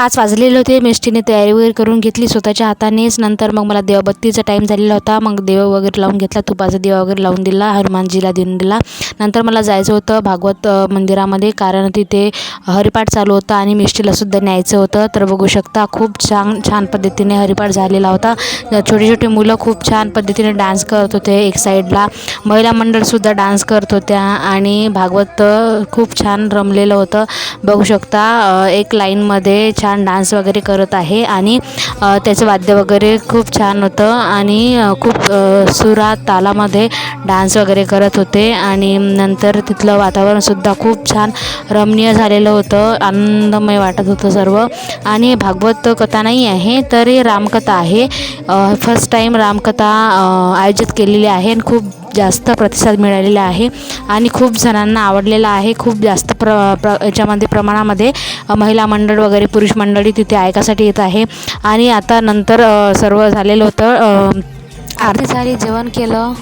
पाच वाजलेले होते. मिष्टीने तयारी वगैरे करून घेतली. स्वतःच्या हातानेच नंतर मग मला देवबत्तीचा टाईम झालेला होता. मग देव वगैरे लावून घेतला. तुपाचा दिवा वगैरे लावून दिला. हनुमानजीला देऊन दिला. नंतर मला जायचं होतं भागवत मंदिरामध्ये. कारण तिथे हरिपाठ चालू होता आणि मिष्टीलासुद्धा न्यायचं होतं. तर बघू शकता खूप छान छान पद्धतीने हरिपाठ झालेला होता. छोटे छोटे मुलं खूप छान पद्धतीने डान्स करत होते एक साईडला महिला मंडळसुद्धा डान्स करत होत्या आणि भागवत खूप छान रमलेलं होतं. बघू शकता एक लाईनमध्ये छान छान डान्स वगैरे करत आहे आणि त्याचं वाद्य वगैरे खूप छान होतं आणि खूप सुरात तालामध्ये डान्स वगैरे करत होते आणि नंतर तिथलं वातावरणसुद्धा खूप छान रमणीय झालेलं होतं आनंदमय वाटत होतं सर्व. आणि भागवत कथा नाही आहे तर रामकथा आहे. फर्स्ट टाईम रामकथा आयोजित केलेली आहे आणि खूप जास्त प्रतिसाद मिळालेला आहे आणि खूप जणांना आवडलेला आहे. खूप जास्त प्र प्र याच्यामध्ये प्रमाणामध्ये महिला मंडळ वगैरे पुरुष मंडळी तिथे ऐकासाठी येत आहे. आणि आता नंतर सर्व झालेलं होतं. आरती झाली जेवण केलं.